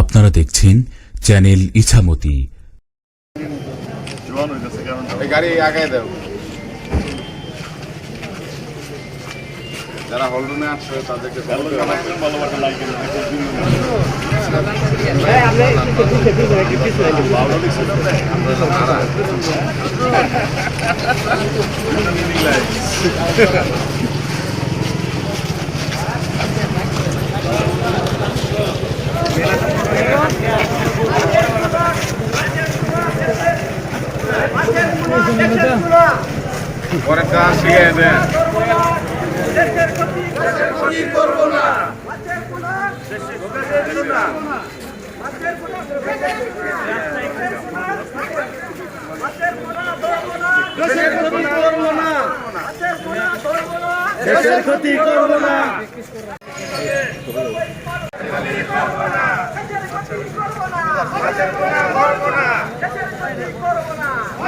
আপনারা দেখছেন চ্যানেল ইছামতি। এই গাড়ি আগায় দাও। যারা হলরুমে আসছে তাদেরকে পরে কাজ শিখে দেন দেশের ক্ষতি করব না এদিকে জায়গা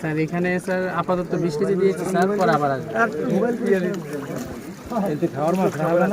স্যার এখানে স্যার আপাতত বিশ কেজি দিয়েছি স্যার পরে আবার আসবে। সর্বোপরি আমার স্থান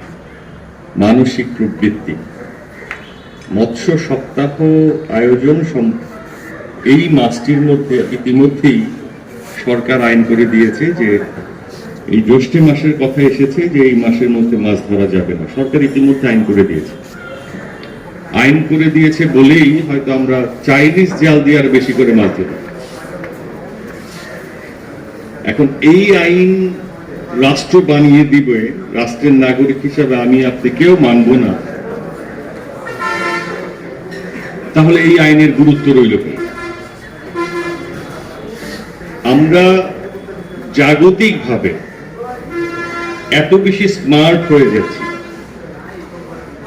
মানসিক প্রবৃত্তি। মৎস্য সপ্তাহ আয়োজন এই মাসটির মধ্যে, ইতিমধ্যেই সরকার আইন করে দিয়েছে যে, এই জ্যৈষ্ঠ মাসের কথা এসেছে যে, এই মাসের মধ্যে মাছ ধরা যাবে না। সরকার ইতিমধ্যে আইন করে দিয়েছে। আইন করে দিয়েছে বলেই হয়তো আমরা চাইনিজ জাল দিয়ে আর বেশি করে মাছ ধরি। এখন এই আইন রাষ্ট্র বানিয়ে দিবে, রাষ্ট্রের নাগরিক হিসাবে আমি আপনি কেউ মানব না। তাহলে এই আইনের গুরুত্ব রইল আমরা জাগতিকভাবে এত বেশি স্মার্ট হয়ে যাচ্ছি।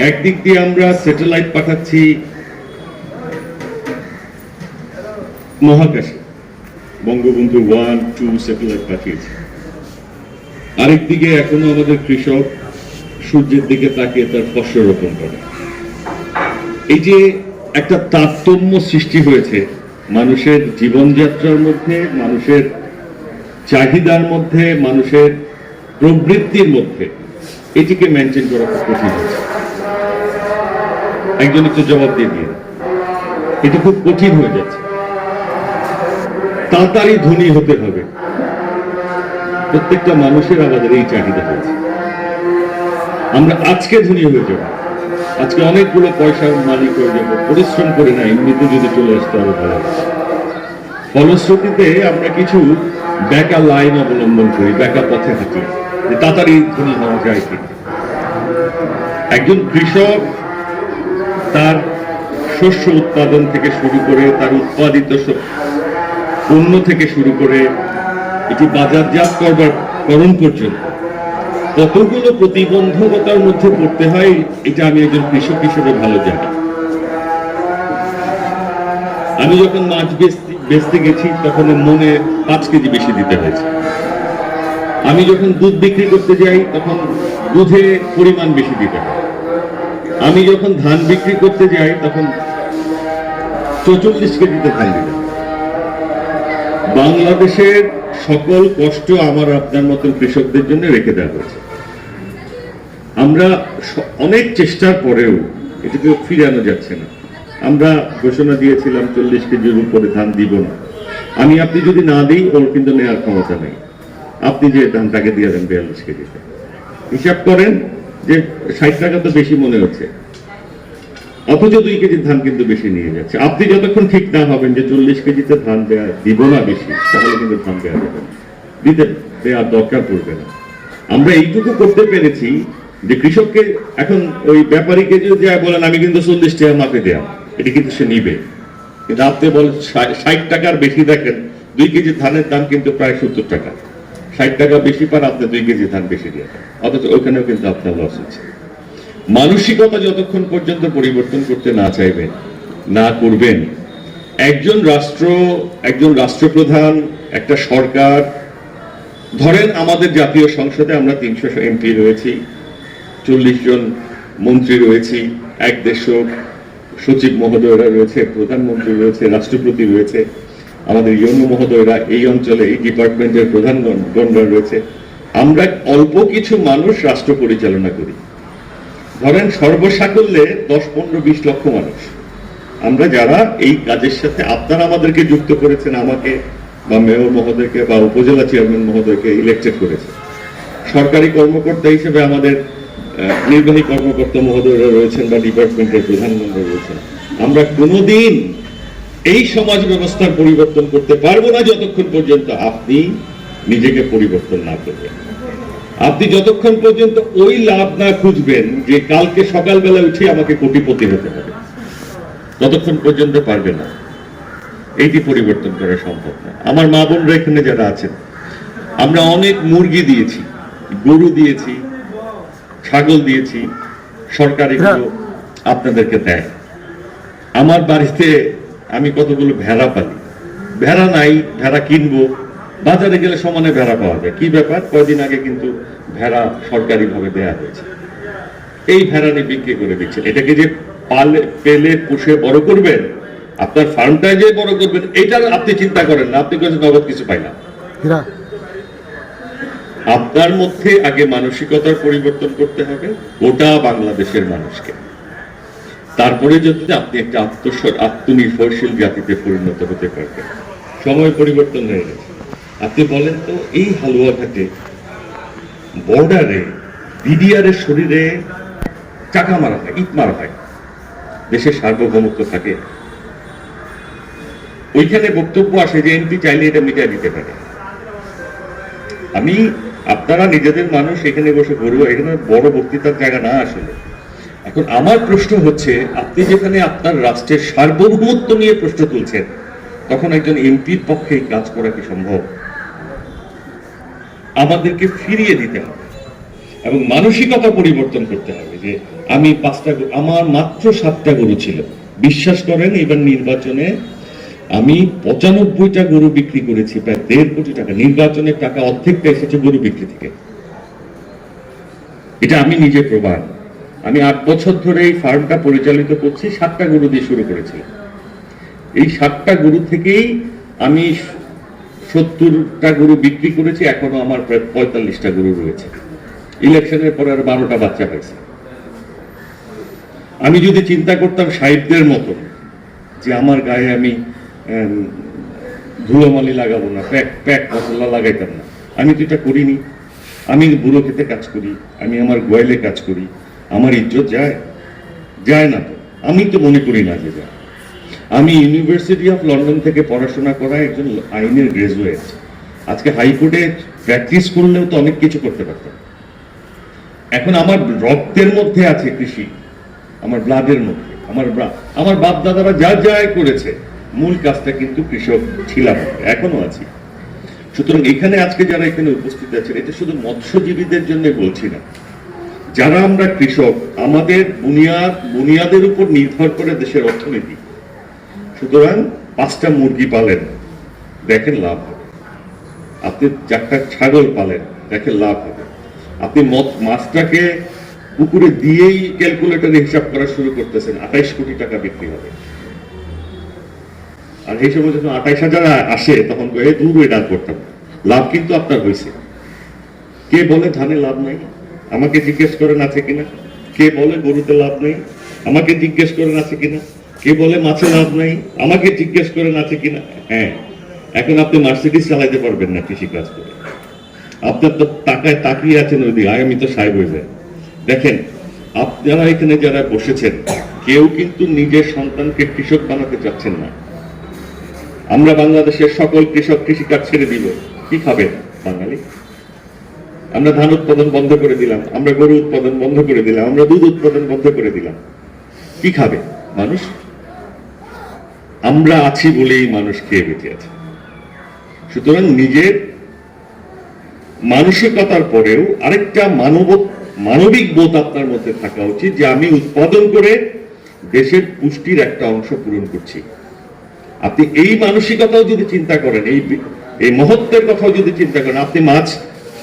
একদিক দিয়ে আমরা স্যাটেলাইট পাঠাচ্ছি মহাকাশে। বঙ্গবন্ধু ওয়ান, টু স্যাটেলাইট পাঠিয়েছে। আরেকদিকে এখনও আমাদের কৃষক সূর্যের দিকে তাকিয়ে তার ফসল রোপণ করে। এই যে একটা তারতম্য সৃষ্টি হয়েছে মানুষের জীবনযাত্রার মধ্যে, মানুষের চাহিদার মধ্যে, মানুষের প্রবৃত্তির মধ্যে, এটিকে মেনটেন করা খুব কঠিন হয়েছে। একজন একটু জবাব দিয়ে দিয়ে এটা খুব কঠিন হয়ে যাচ্ছে। তাড়াতাড়ি ধনী হতে হবে। প্রত্যেকটা মানুষের আমাদের এই চাহিদা হয়েছে আমরা আজকে ধনী হয়ে যাব। আজকে অনেকগুলো পয়সার মালিক হয়ে যাব। পরিশ্রম করে না, এমনিতে যদি চলে আসতে আরও ভালো ফলশ্রুতিতে আমরা কিছু ব্যাকা লাইন অবলম্বন করি বেকা পথে হাঁটি, যে তাড়াতাড়ি ধনী হওয়া যায় কি একজন কৃষক তার শস্য উৎপাদন থেকে শুরু করে, তার উৎপাদিত পণ্য থেকে শুরু করে এটি বাজারজাত করবার করণ পর্যন্ত। কতগুলো প্রতিবন্ধকতার মধ্যে পড়তে হয়, এটা আমি একজন কৃষক হিসেবে ভালো জানি। আমি যখন মাছ বেচতে গেছি, তখন মনে পাঁচ কেজি বেশি দিতে হয়েছে। আমি যখন দুধ বিক্রি করতে যাই, তখন দুধে পরিমাণ বেশি দিতে হয়। আমি যখন ধান বিক্রি করতে যাই, তখন চৌচল্লিশ কেজিতে ধান দিলেন বাংলাদেশের সকল কষ্ট আমার আপনার মতন কৃষকদের জন্য রেখে দেওয়া হয়েছে। আমরা অনেক চেষ্টার পরেও এটাকে ফিরানো যাচ্ছে না। আমরা ঘোষণা দিয়েছিলাম চল্লিশ কেজির উপরে ধান দিব না। আমি, আপনি যদি না দিই, ওর কিন্তু নেওয়ার ক্ষমতা নেই। আপনি যে ধানটাকে দিয়ে দেন বিয়াল্লিশ কেজিতে। হিসাব করেন যে ষাট টাকা তো বেশি মনে হচ্ছে। অথচ দুই কেজি ধান কিন্তু বেশি নিয়ে যাচ্ছে। আপনি যতক্ষণ ঠিক না হবেন যে চল্লিশ কেজিতে ধান দেওয়া দিব না বেশি, তাহলে কিন্তু ধান দেওয়া যাবে দিতে দেওয়ার দরকার পড়বে না। আমরা এইটুকু করতে পেরেছি যে কৃষককে এখন ওই ব্যাপারীকে যদি বলেন, আমি কিন্তু চল্লিশ টাকা মাপে দেওয়া এটা কিন্তু সে নিবে। কিন্তু আপনি বলেন ষাট টাকার বেশি দেখেন, দুই কেজি ধানের দাম কিন্তু প্রায় সত্তর টাকা। ষাট টাকা বেশি পার আপনি দুই কেজি ধান বেশি দিয়ে। অথচ ওখানেও কিন্তু আপনার লস হচ্ছে। মানসিকতা যতক্ষণ পর্যন্ত পরিবর্তন করতে না চাইবেন না করবেন। একজন রাষ্ট্র, একজন রাষ্ট্রপ্রধান, একটা সরকার, ধরেন আমাদের জাতীয় সংসদে আমরা তিনশো এমপি রয়েছি, চল্লিশ জন মন্ত্রী রয়েছি, এক দেশ সচিব মহোদয়রা রয়েছে, প্রধানমন্ত্রী রয়েছে, রাষ্ট্রপতি রয়েছে, আমাদের ইয়নো মহোদয়রা এই অঞ্চলে, এই ডিপার্টমেন্টের প্রধানগণরা রয়েছে। আমরা অল্প কিছু মানুষ রাষ্ট্র পরিচালনা করি। ধরেন সর্বসাকল্যে দশ, পনেরো, বিশ লক্ষ মানুষ। আমরা যারা এই কাজের সাথে আপনারা আমাদেরকে যুক্ত করেছেন, আমাকে বা মেয়র মহোদয়কে বা উপজেলা চেয়ারম্যান মহোদয়কে ইলেক্টেড করেছে সরকারি কর্মকর্তা হিসেবে আমাদের নির্বাহী কর্মকর্তা মহোদয়রা রয়েছেন বা ডিপার্টমেন্টের প্রধানমন্ত্রী রয়েছেন। আমরা কোনোদিন এই সমাজ ব্যবস্থার পরিবর্তন করতে পারব না যতক্ষণ পর্যন্ত আপনি নিজেকে পরিবর্তন না করবেন। আপনি যতক্ষণ পর্যন্ত ওই লাভ না খুঁজবেন যে কালকে সকালবেলা উঠে আমাকে কোটিপতি হতে হবে ততক্ষণ পর্যন্ত পারবে না। এইটি পরিবর্তন করা সম্ভব না। আমার মা বোনরা এখানে যারা আছেন আমরা অনেক মুরগি দিয়েছি গরু দিয়েছি ছাগল দিয়েছি সরকার এগুলো আপনাদেরকে দেয়। আমার বাড়িতে আমি কতগুলো ভেড়া পালি। ভেড়া নাই ভেড়া কিনবো বাজারে গেলে সমানে ভেড়া পাওয়া যায়। কি ব্যাপার? কয়দিন আগে কিন্তু ভেড়া সরকারি ভাবে দেয়া হয়েছে। এই ভেড়া নিয়ে বিক্রি করে দিচ্ছেন। এটাকে যে পালে পেলে পুষে বড় করবেন আপনার ফার্মটা যে বড় করবেন এটা আপনি চিন্তা করেন না। আপনি কাছে নগদ কিছু পাই না। আপনার মধ্যে আগে মানসিকতার পরিবর্তন করতে হবে গোটা বাংলাদেশের মানুষকে। তারপরে যদি আপনি একটা আত্মস্বর আত্মনির্ভরশীল জাতিতে পরিণত হতে পারবেন। সময় পরিবর্তন হয়ে গেছে। আপনি বলেন তো এই হালুয়াঘাটে বর্ডারে বিডিআর এর শরীরে চাকা মারা হয়, ইট মারা হয়। দেশের সার্বভৌমত্ব থাকে। ওইখানে বক্তব্য আসে যে এমপি চাইলে এটা মিটাই দিতে পারে। আমি, আপনারা নিজেদের মানুষ এখানে বসে করব এখানে বড় বক্তৃতার জায়গা না আসলে। এখন আমার প্রশ্ন হচ্ছে, আপনি যেখানে আপনার রাষ্ট্রের সার্বভৌমত্ব নিয়ে প্রশ্ন তুলছেন, তখন একজন এমপির পক্ষে কাজ করা কি সম্ভব? আমাদেরকে ফিরিয়ে দিতে হবে এবং মানসিকতা পরিবর্তন করতে হবে যে আমি পাঁচটা আমার মাত্র সাতটা গরু ছিল। বিশ্বাস করেন, এবার নির্বাচনে আমি পঁচানব্বইটা গরু বিক্রি করেছি, প্রায় দেড় কোটি টাকা। নির্বাচনের টাকা অর্ধেকটা এসেছে গরু বিক্রি থেকে। এটা আমি নিজে প্রমাণ। আমি আট বছর ধরে এই ফার্মটা পরিচালিত করছি, সাতটা গরু দিয়ে শুরু করেছি এই সাতটা গরু থেকেই আমি সত্তরটা গরু বিক্রি করেছি, এখনও আমার প্রায় পঁয়তাল্লিশটা গরু রয়েছে। ইলেকশনের পরে আর বারোটা বাচ্চা হয়েছে আমি যদি চিন্তা করতাম সাহেবদের মতো যে আমার গায়ে আমি ধুলোমালি লাগাবো না, প্যাক প্যাক মশলা লাগাইতাম না, আমি তো এটা করিনি। আমি বুড়ো খেতে কাজ করি, আমি আমার গোয়ালে কাজ করি, আমার ইজ্জত যায় যায় না তো। আমি তো মনে করি না যে যায়। আমি ইউনিভার্সিটি অফ লন্ডন থেকে পড়াশোনা করা একজন আইনের গ্রাজুয়েট আজকে হাইকোর্টে প্র্যাকটিস করলেও তো অনেক কিছু করতে পারতাম। এখন আমার রক্তের মধ্যে আছে কৃষি, আমার ব্লাডের মধ্যে, আমার আমার বাপ দাদারা যা যা করেছে, মূল কাজটা কিন্তু কৃষক ছিলাম এখনও আছি। সুতরাং এখানে আজকে যারা এখানে উপস্থিত আছেন, এটা শুধু মৎস্যজীবীদের জন্য বলছি না। যারা আমরা কৃষক, আমাদের বুনিয়াদ বুনিয়াদের উপর নির্ভর করে দেশের অর্থনীতি সুতরাং পাঁচটা মুরগি পালেন, দেখেন লাভ হবে। আপনি চারটা ছাগল পালেন, দেখেন লাভ হবে। আপনি মাছটাকে পুকুরে দিয়েই ক্যালকুলেটরে হিসাব করা শুরু করতেছেন, আঠাইশ কোটি টাকা বিক্রি হবে। আর এই সময় যখন আঠাইশ হাজার আসে, তখন কয়ে দূর এটা করতাম। লাভ কিন্তু আপনার হয়েছে। কে বলে ধানে লাভ নাই? আমাকে জিজ্ঞেস করেন আছে কিনা? কে বলে গরুতে লাভ নেই? আমাকে জিজ্ঞেস করেন আছে কিনা? কে বলে মাছে লাভ নাই? আমাকে জিজ্ঞেস করেন আছে কিনা? হ্যাঁ। এখন আপনি মার্সিডিস চালাইতে পারবেন না কৃষি কাজ করে। আপনার তো টাকায় তাকিয়ে আছেন ওই দিকে। আগামী তো সাহেব হয়ে যায়। দেখেন, আপনারা এখানে যারা বসেছেন, কেউ কিন্তু নিজের সন্তানকে কৃষক বানাতে চাচ্ছেন না। আমরা বাংলাদেশের সকল কৃষক কৃষিকাজ ছেড়ে দিব। কি খাবেন, বাঙালি? আমরা ধান উৎপাদন বন্ধ করে দিলাম। আমরা গরু উৎপাদন বন্ধ করে দিলাম। আমরা দুধ উৎপাদন বন্ধ করে দিলাম। কি খাবে মানুষ? আমরা আছি বলেই মানুষ খেয়ে বেঁচে আছে। সুতরাং নিজের মানসিকতার পরেও আরেকটা মানব মানবিক বোধ আপনার মধ্যে থাকা উচিত যে আমি উৎপাদন করে দেশের পুষ্টির একটা অংশ পূরণ করছি। আপনি এই মানসিকতাও যদি চিন্তা করেন, এই এই মহত্বের কথাও যদি চিন্তা করেন, আপনি মাছ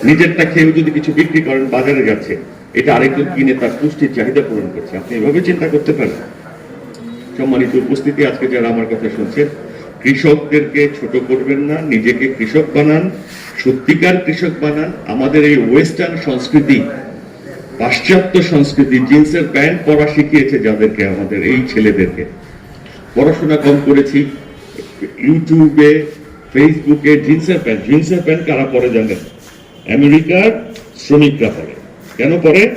নিজেরটা খেয়ে যদি কিছু বিক্রি করেন, বাজারে যাচ্ছে, এটা আরেকজন কিনে তার পুষ্টির চাহিদা পূরণ করছে, আপনি এভাবে চিন্তা করতে পারেন? সম্মানিত উপস্থিতি, আজকে যারা আমার কথা শুনছেন, কৃষকদেরকে ছোট করবেন না, নিজেকে কৃষক বানান, সত্যিকার কৃষক বানান। আমাদের এই ওয়েস্টার্ন সংস্কৃতি, পাশ্চাত্য সংস্কৃতি জিন্সের প্যান্ট পরা শিখিয়েছে যাদেরকে, আমাদের এই ছেলেদেরকে। পড়াশোনা কম করেছি, ইউটিউবে, ফেসবুকে জিন্সের প্যান্ট। জিন্সের প্যান্ট কারা পরে জানেন? আমেরিকার শ্রমিকরা পরে। কেন পরে?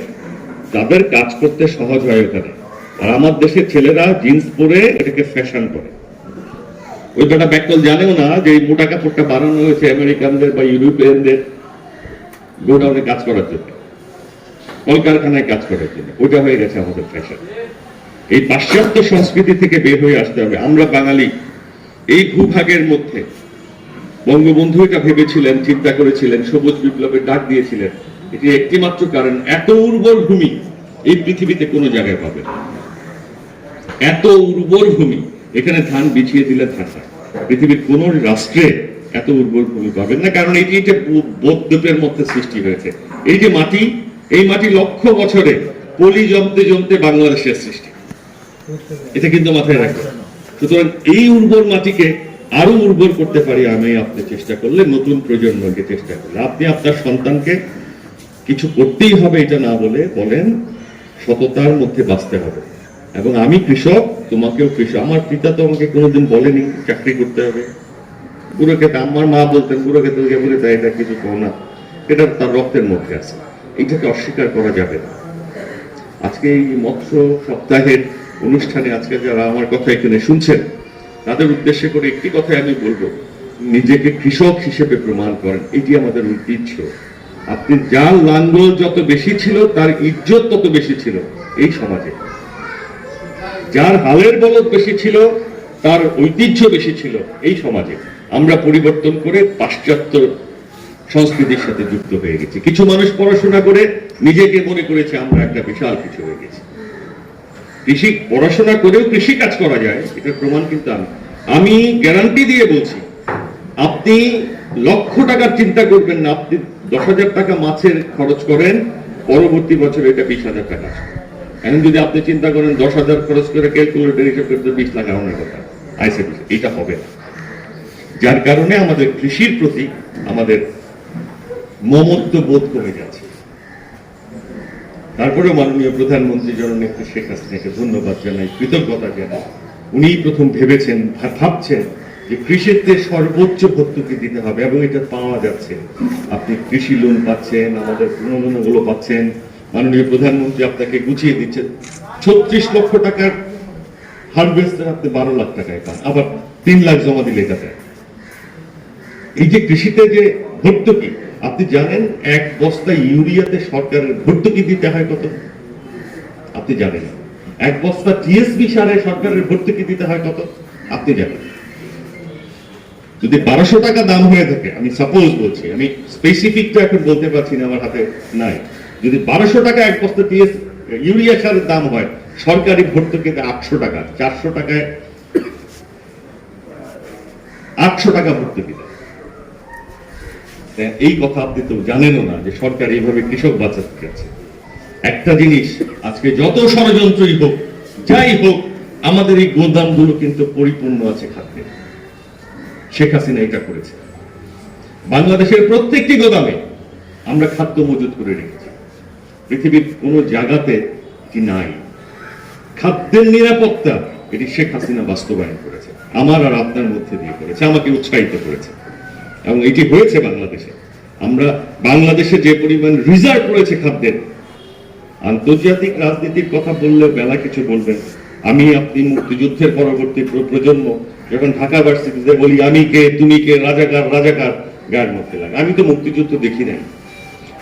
তাদের কাজ করতে সহজ হয় ওখানে আর আমার দেশের ছেলেরা জিন্স পরে এটাকে ফ্যাশন করে। ওই বেটা ব্যাকল জানেও না যে এই মোটা কাপড়টা বানানো হয়েছে আমেরিকানদের বা ইউরোপিয়ানদের, গোডাউনে কাজ করার জন্য। কলকারখানায় কাজ করার জন্য। ওটা হয়ে গেছে আমাদের ফ্যাশন এই পাশ্চাত্য সংস্কৃতি থেকে বের হয়ে আসতে হবে। আমরা বাঙালি, এই ভূভাগের মধ্যে। বঙ্গবন্ধু এটা ভেবেছিলেন, চিন্তা করেছিলেন, সবুজ বিপ্লবের ডাক দিয়েছিলেন। এটি একটি মাত্র কারণ, এত উর্বর ভূমি এই পৃথিবীতে কোনো জায়গায় পাবে না। এত উর্বর ভূমি, এখানে ধান বিছিয়ে দিলে হয়। পৃথিবীর কোন রাষ্ট্রে এত উর্বর ভূমি পাবেন না, কারণ এটি যে বোধদ্বীপের মধ্যে সৃষ্টি হয়েছে। এই যে মাটি, এই মাটি লক্ষ বছরে পলি জমতে জমতে বাংলাদেশের সৃষ্টি। এটা কিন্তু মাথায় রাখবেন। সুতরাং এই উর্বর মাটিকে আরও উর্বর করতে পারি আমি, আপনি চেষ্টা করলে, নতুন প্রজন্মকে চেষ্টা করলে। আপনি আপনার সন্তানকে কিছু করতেই হবে এটা না বলে বলেন, সততার মধ্যে বাঁচতে হবে। এবং আমি কৃষক, তোমাকেও কৃষক। আমার পিতা তো আমাকে কোনোদিন বলেনি, চাকরি করতে হবে। বুড়ো খেতে আমার মা বলতেন বুড়ো খেতে বলে তাই এটা কিছু কো না। এটা তার রক্তের মধ্যে আছে। এইটাকে অস্বীকার করা যাবে না। আজকে এই মৎস্য সপ্তাহের অনুষ্ঠানে আজকে যারা আমার কথা এখানে শুনছেন, তাদের উদ্দেশ্যে করে একটি কথাই আমি বলব। নিজেকে কৃষক হিসেবে প্রমাণ করেন, এটি আমাদের ঐতিহ্য। আপনি যার লাঙ্গল যত বেশি ছিল, তার ইজ্জত তত বেশি ছিল এই সমাজে। যার হালের বলদ বেশি ছিল, তার ঐতিহ্য বেশি ছিল এই সমাজে। আমরা পরিবর্তন করে পাশ্চাত্য সংস্কৃতির সাথে যুক্ত হয়ে গেছি। কিছু মানুষ পড়াশোনা করে নিজেকে মনে করেছে আমরা একটা বিশাল কিছু হয়ে গেছি। কৃষি, পড়াশোনা করেও কৃষি কাজ করা যায়, এটার প্রমাণ কিন্তু আমি। আমি গ্যারান্টি দিয়ে বলছি, আপনি লক্ষ টাকার চিন্তা করবেন না, আপনি দশ হাজার টাকা মাছের খরচ করেন, পরবর্তী বছর এটা বিশ হাজার টাকা। এখন যদি আপনি চিন্তা করেন দশ হাজার খরচ করে ক্যালকুলেটর হিসেবে করতে বিশ লাখ আমার কথা আইসে এটা হবে না। যার কারণে আমাদের কৃষির প্রতি আমাদের মমত্ব বোধ কমে যাচ্ছে। তারপরে মাননীয় প্রধানমন্ত্রী জননেত্রী শেখ হাসিনাকে ধন্যবাদ জানাই, কৃতজ্ঞতা জানাই। উনি প্রথম ভেবেছেন ভাবছেন যে কৃষিতে সর্বোচ্চ ভর্তুকি দিতে হবে এবং এটা পাওয়া যাচ্ছে। আপনি কৃষি লোন পাচ্ছেন, আমাদের প্রণোদনাগুলো পাচ্ছেন মাননীয় প্রধানমন্ত্রী আপনাকে গুছিয়ে দিচ্ছেন ছত্রিশ লক্ষ টাকার হারভেস্টার আপনি বারো লাখ টাকায় পান আবার তিন লাখ জমা দিলে এটা এই যে কৃষিতে যে ভর্তুকি, আপনি জানেন এক বস্তা ইউরিয়াতে সরকারের ভর্তুকি দিতে হয় কত? আপনি জানেন এক বস্তা টিএসবি সারে সরকারের ভর্তুকি দিতে হয় কত? আপনি জানেন যদি বারোশো টাকা দাম হয়ে থাকে, আমি সাপোজ বলছি, আমি স্পেসিফিকটা এখন বলতে পারছি না, আমার হাতে নাই। যদি বারোশো টাকা এক বস্তা টিএস ইউরিয়া সারের দাম হয়, সরকারি ভর্তুকিতে আটশো টাকা, চারশো টাকায় আটশো টাকা ভর্তুকি দেয় এই কথা আপনি তো জানেনও না যে সরকার এইভাবে কৃষক বাঁচাতে যাচ্ছে একটা জিনিস, আজকে যত ষড়যন্ত্রই হোক, যাই হোক, আমাদের এই গোদামগুলো কিন্তু পরিপূর্ণ আছে খাদ্যে। শেখ হাসিনা এটা করেছে। বাংলাদেশের প্রত্যেকটি গোদামে আমরা খাদ্য মজুত করে রেখেছি। পৃথিবীর কোনো জায়গাতে কি নাই। খাদ্যের নিরাপত্তা, এটি শেখ হাসিনা বাস্তবায়ন করেছে। আমার আর আপনার মধ্যে দিয়ে করেছে, আমাকে উৎসাহিত করেছে। এবং এটি হয়েছে বাংলাদেশে। আমরা বাংলাদেশে যে পরিমাণ রিজার্ভ রয়েছে খাদ্যের, আন্তর্জাতিক রাজনীতির কথা বললেও বেলা কিছু বলবেন আমি আপনি মুক্তিযুদ্ধের পরবর্তী প্রজন্ম, যখন ঢাকা ভার্সিটিতে বলি, আমি কে, তুমি কে, রাজাকার রাজাকার, গায়ের মধ্যে লাগে। আমি তো মুক্তিযুদ্ধ দেখি নাই।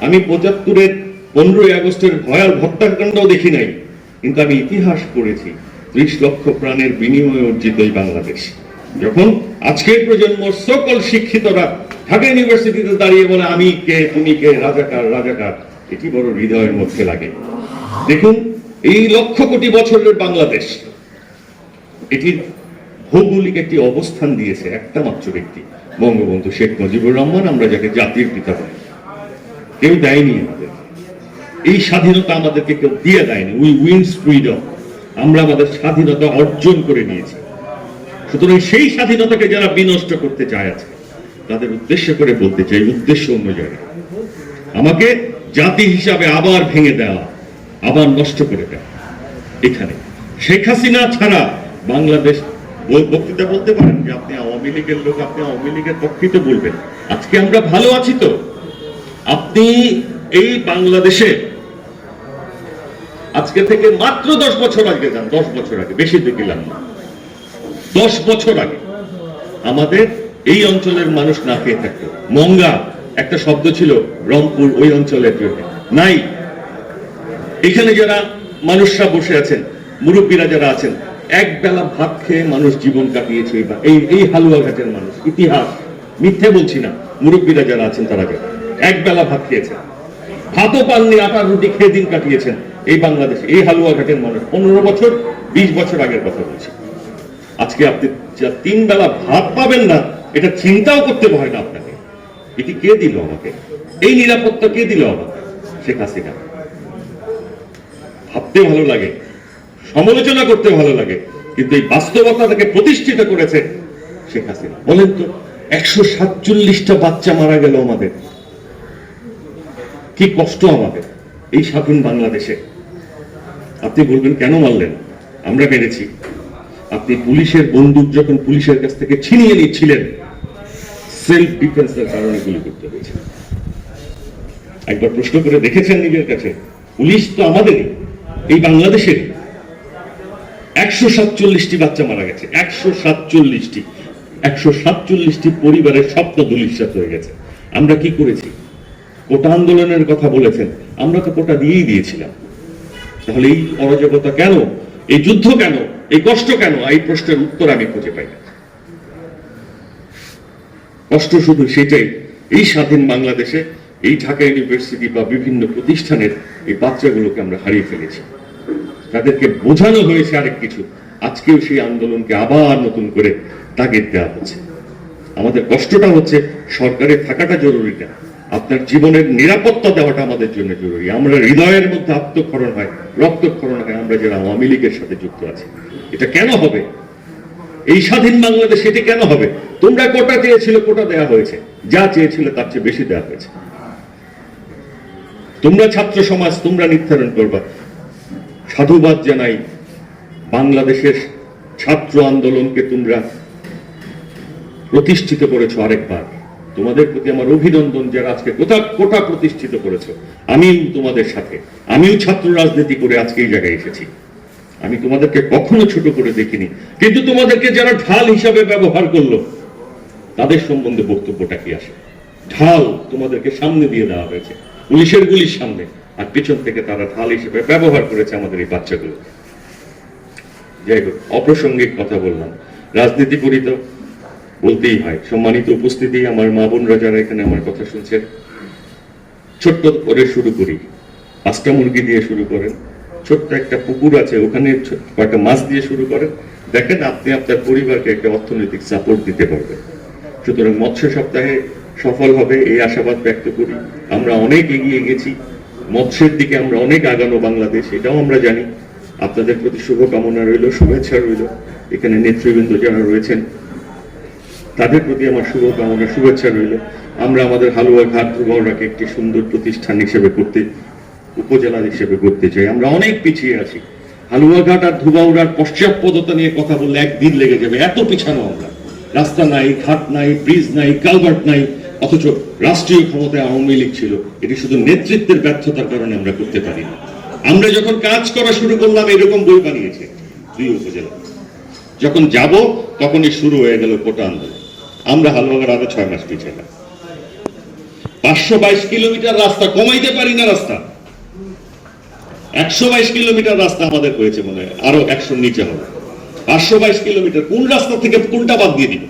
আমি পঁচাত্তরের পনেরোই আগস্টের ভয়াল হত্যাকাণ্ড দেখি নাই। কিন্তু আমি ইতিহাস পড়েছি, ত্রিশ লক্ষ প্রাণের বিনিময়ে অর্জিত এই বাংলাদেশ। যখন আজকের প্রজন্ম সকল শিক্ষিতরা ঢাকা ইউনিভার্সিটিতে দাঁড়িয়ে বলে, আমি কে, তুমি কে, রাজাকার রাজাকার, এটি বড় হৃদয়ের মধ্যে লাগে। দেখুন, এই লক্ষ কোটি বছরের বাংলাদেশ, এটির ভৌগোলিক একটি অবস্থান দিয়েছে একটা মাত্র ব্যক্তি, বঙ্গবন্ধু শেখ মুজিবুর রহমান, আমরা যাকে জাতির পিতা বলি। কেউ দেয়নি আমাদের। এই স্বাধীনতা আমাদেরকে কেউ দিয়ে দেয়নি। উই উইন্স ফ্রিডম আমরা আমাদের স্বাধীনতা অর্জন করে নিয়েছি। সুতরাং সেই স্বাধীনতাকে যারা বিনষ্ট করতে চায় আছে, তাদের উদ্দেশ্য করে বলতে চাই, উদ্দেশ্য অন্য জায়গায় আমাকে জাতি হিসাবে আবার ভেঙে দেওয়া, আবার নষ্ট করে দেওয়া। এখানে শেখ হাসিনা ছাড়া বাংলাদেশ বক্তৃতা বলতে পারেন যে আপনি আওয়ামী লীগের লোক, আপনি আওয়ামী লীগের পক্ষেই তো বলবেন। আজকে আমরা ভালো আছি তো। আপনি এই বাংলাদেশে আজকে থেকে মাত্র দশ বছর আগে যান, দশ বছর আগে, বেশি তো গেলাম না। দশ বছর আগে আমাদের এই অঞ্চলের মানুষ না খেয়ে থাকতো। মঙ্গা একটা শব্দ ছিল, রংপুর ওই অঞ্চলের জন্য। নাই। এখানে যারা মানুষরা বসে আছেন, মুরব্বীরা যারা আছেন এক বেলা ভাত খেয়ে মানুষ জীবন কাটিয়েছে এই এই হালুয়াঘাটের মানুষ, ইতিহাস, মিথ্যে বলছি না, মুরব্বীরা যারা আছেন তারা এক বেলা ভাত খেয়েছেন। ভাতও পাননি আটার রুটি খেয়ে দিন কাটিয়েছেন। এই বাংলাদেশে, এই হালুয়াঘাটের মানুষ পনেরো বছর, বিশ বছর আগের কথা বলছি। আজকে আপনি যা তিন বেলা ভাত পাবেন না, এটা চিন্তাও করতে হয় না আপনাকে। এটি কে দিল আমাকে? এই নিরাপত্তা কে দিল আমাকে? শেখ হাসিনা। ভাবতে ভালো লাগে, সমালোচনা করতে ভালো লাগে, কিন্তু এই বাস্তবতা তাকে প্রতিষ্ঠিত করেছে শেখ হাসিনা। বলেন তো, একশো সাতচল্লিশটা বাচ্চা মারা গেল আমাদের। কি কষ্ট আমাদের, এই স্বাধীন বাংলাদেশে। আপনি বলবেন, কেন মারলেন? আমরা মেরেছি আপনি পুলিশের বন্দুক যখন পুলিশের কাছ থেকে ছিনিয়ে নিচ্ছিলেন, সেলফ ডিফেন্সের কারণে গুলি করতে হয়েছে একবার প্রশ্ন করে দেখেছেন নিজের কাছে, পুলিশ তো আমাদেরই, এই বাংলাদেশের? একশো সাতচল্লিশটি বাচ্চা মারা গেছে, একশো সাতচল্লিশটি। একশো সাতচল্লিশটি পরিবারের স্বপ্ন দুলিশ্বাত হয়ে গেছে। আমরা কি করেছি? কোটা আন্দোলনের কথা বলেছেন, আমরা তো কোটা দিয়েই দিয়েছিলাম। তাহলে এই অরাজকতা কেন? এই যুদ্ধ কেন? এই কষ্ট কেন? এই প্রশ্নের উত্তর আমি খুঁজে পাই না। কষ্ট শুধু সেটাই, এই স্বাধীন বাংলাদেশে, এই ঢাকা ইউনিভার্সিটি বা বিভিন্ন প্রতিষ্ঠানের এই বাচ্চাগুলোকে আমরা হারিয়ে ফেলেছি। তাদেরকে বোঝানো হয়েছে আরেক কিছু। আজকেও সেই আন্দোলনকে আবার নতুন করে তাগিদ দেওয়া হচ্ছে। আমাদের কষ্টটা হচ্ছে সরকারে থাকাটা জরুরি না। আপনার জীবনের নিরাপত্তা দেওয়াটা আমাদের জন্য জরুরি। আমরা হৃদয়ের মধ্যে আত্মক্ষরণ হয়, রক্তক্ষরণ হয়, আমরা যারা আওয়ামী লীগের সাথে যুক্ত আছি। এটা কেন হবে? এই স্বাধীন বাংলাদেশ এটি কেন হবে? তোমরা কোটা চেয়েছিল, কোটা দেওয়া হয়েছে। যা চেয়েছিল, তার চেয়ে বেশি দেওয়া হয়েছে। তোমরা ছাত্র সমাজ, তোমরা নির্ধারণ করবা। সাধুবাদ জানাই বাংলাদেশের ছাত্র আন্দোলনকে তোমরা প্রতিষ্ঠিত করেছ আরেকবার। তোমাদের প্রতি আমার অভিনন্দন যারা আজকে কোথা কোটা প্রতিষ্ঠিত করেছ। আমিও তোমাদের সাথে। আমিও ছাত্র রাজনীতি করে আজকে এই জায়গায় এসেছি। আমি তোমাদেরকে কখনো ছোট করে দেখিনি। কিন্তু তোমাদেরকে যারা ঢাল হিসাবে ব্যবহার করল, তাদের সম্বন্ধে বক্তব্যটা কি আসে? ঢাল তোমাদেরকে সামনে দিয়ে দেওয়া হয়েছে, পুলিশের গুলির সামনে। আর পেছন থেকে তারা ঢাল হিসেবে ব্যবহার করেছে আমাদের এই বাচ্চাগুলো যাই হোক, অপ্রাসঙ্গিক কথা বললাম। রাজনীতি করি তো। বলতেই হয়, সম্মানিত উপস্থিতি, আমার মা বোনরা যারা এখানে আমার কথা শুনছেন। ছোট্ট করে শুরু করি। পাঁচটা মুরগি দিয়ে শুরু করেন। ছোট্ট একটা পুকুর আছে, ওখানে কয়েকটা মাছ দিয়ে শুরু করেন। দেখেন আপনি আপনার পরিবারকে একটা অর্থনৈতিক সাপোর্ট দিতে পারবেন। সুতরাং মৎস্য সপ্তাহে সফল হবে, এই আশাবাদ ব্যক্ত করি। আমরা অনেক এগিয়ে গেছি। মৎস্যের দিকে আমরা অনেক আগানো বাংলাদেশ, এটাও আমরা জানি। আপনাদের প্রতি শুভকামনা রইল, শুভেচ্ছা রইল। এখানে নেতৃবৃন্দ যারা রয়েছেন তাদের প্রতি আমার শুভকামনা শুভেচ্ছা রইল। আমরা আমাদের হালুয়া ঘাট ধুবাউড়াকে একটি সুন্দর প্রতিষ্ঠান হিসেবে করতে, উপজেলা হিসেবে করতে চাই। আমরা অনেক পিছিয়ে আছি। হালুয়াঘাট আর ধুবাউড়ার পশ্চাৎপদতা নিয়ে কথা বললে একদিন লেগে যাবে। এত পিছানো আমরা। রাস্তা নাই, ঘাট নাই ব্রিজ নাই কালভার্ট নাই, অথচ রাষ্ট্রীয় ক্ষমতায় আওয়ামী লীগ ছিল। এটি শুধু নেতৃত্বের ব্যর্থতার কারণে আমরা করতে পারি না আমরা যখন কাজ করা শুরু করলাম, এরকম বই বানিয়েছে দুই উপজেলা। যখন যাব, তখনই শুরু হয়ে গেল কোটা আন্দোলন। আমরা হালুয়াঘাট আরও ছয় মাস পিছিয়ে গেলাম পাঁচশো বাইশ কিলোমিটার রাস্তা, কমাইতে পারি না রাস্তা। একশো বাইশ কিলোমিটার রাস্তা আমাদের হয়েছে মনে হয়, আরও একশো নিচে হবে। পাঁচশো বাইশ কিলোমিটার, কোন রাস্তা থেকে কোনটা বাদ দিয়ে দিব?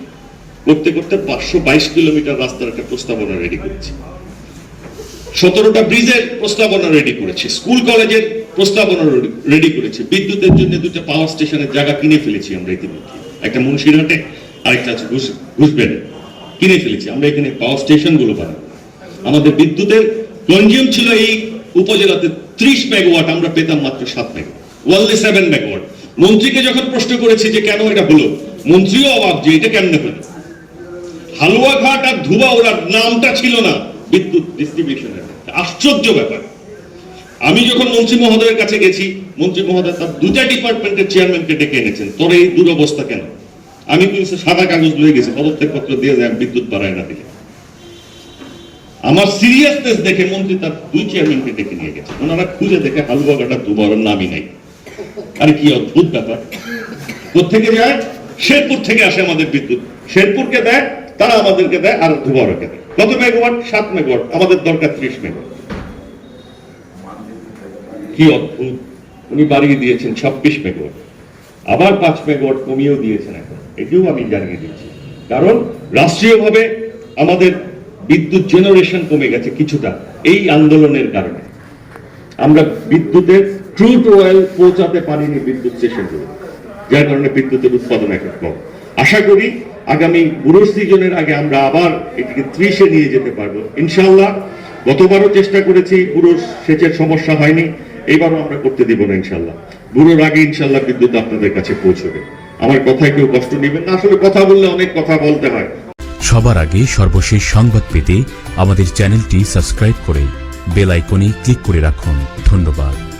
করতে করতে পাঁচশো বাইশ কিলোমিটার রাস্তার একটা প্রস্তাবনা রেডি করেছি। সতেরোটা ব্রিজের প্রস্তাবনা রেডি করেছি স্কুল কলেজের প্রস্তাবনা রেডি করেছি। বিদ্যুতের জন্য দুটো পাওয়ার স্টেশনের জায়গা কিনে ফেলেছি আমরা ইতিমধ্যে। একটা মুন্সিরহাটে, আরেকটা আছে ঘুষবেড়ে কিনে ফেলেছি, আমরা এখানে পাওয়ার স্টেশনগুলো বানাবো আমাদের বিদ্যুতের কনজিউম ছিল এই উপজেলাতে ত্রিশ মেগাওয়াট আমরা পেতাম মাত্র সাত মেগাওয়াট ওয়ানলি সেভেন মেগাওয়াট মন্ত্রীকে যখন প্রশ্ন করেছি যে কেন এটা হলো, মন্ত্রীও অবাক যে এটা কেমনে হলো? হালুয়াঘাট আর ধুবাউড়ার নামটা ছিল না বিদ্যুৎ ডিস্ট্রিবিউশনের আশ্চর্য ব্যাপার। আমি যখন মন্ত্রী মহোদয়ের কাছে গেছি, মন্ত্রী মহোদয় তার দুটা ডিপার্টমেন্টের চেয়ারম্যানকে ডেকে এনেছেন, তোর এই দুরবস্থা কেন? আমি কিন্তু সাদা কাগজ লয়ে গেছে? পদত্যাগ পত্র দিয়ে যায়, বিদ্যুৎ বাড়ায় না দিলে আমার সিরিয়াসনেস দেখে মন্ত্রী তার দুই চেয়ারম্যানকে ডেকে নিয়ে গেছে। ওনারা খুঁজে দেখে হালুয়াঘাটার দুবারের নামই নাই। আরে কি অদ্ভুত ব্যাপার। কোথেকে যায়? শেরপুর থেকে আসে আমাদের বিদ্যুৎ। শেরপুরকে দেয়, তারা আমাদেরকে দেয় আর ধুবারকে দেয়। কত মেগাওয়াট সাত মেগাওয়াট আমাদের দরকার ত্রিশ মেগাওয়াট কি অদ্ভুত। উনি বাড়িয়ে দিয়েছেন ছাব্বিশ মেগাওয়াট আবার পাঁচ মেগাওয়াট কমিয়েও দিয়েছেন এখন। এটিও আমি জানিয়ে দিচ্ছি। কারণ রাষ্ট্রীয়ভাবে আমাদের বিদ্যুৎ জেনারেশন কমে গেছে কিছুটা, এই আন্দোলনের কারণে। আমরা বিদ্যুতের ট্রু টু ওয়েল পৌঁছাতে পারিনি বিদ্যুৎ স্টেশনগুলো যার কারণে বিদ্যুতের উৎপাদন এখন কম। আশা করি আগামী বুড়ো সিজনের আগে আমরা আবার এটিকে ত্রিশে নিয়ে যেতে পারব। ইনশাল্লাহ গতবারও চেষ্টা করেছি বুড়ো সেচের সমস্যা হয়নি, এবারও আমরা করতে দিব না ইনশাল্লাহ বুড়োর আগে ইনশাল্লাহ বিদ্যুৎ আপনাদের কাছে পৌঁছবে। আমার কথায় কেউ কষ্ট নেবেন না। আসলে কথা বললে অনেক কথা বলতে হয়। সবার আগে সর্বশেষ সংবাদ পেতে আমাদের চ্যানেলটি সাবস্ক্রাইব করে বেল আইকনে ক্লিক করে রাখুন। ধন্যবাদ।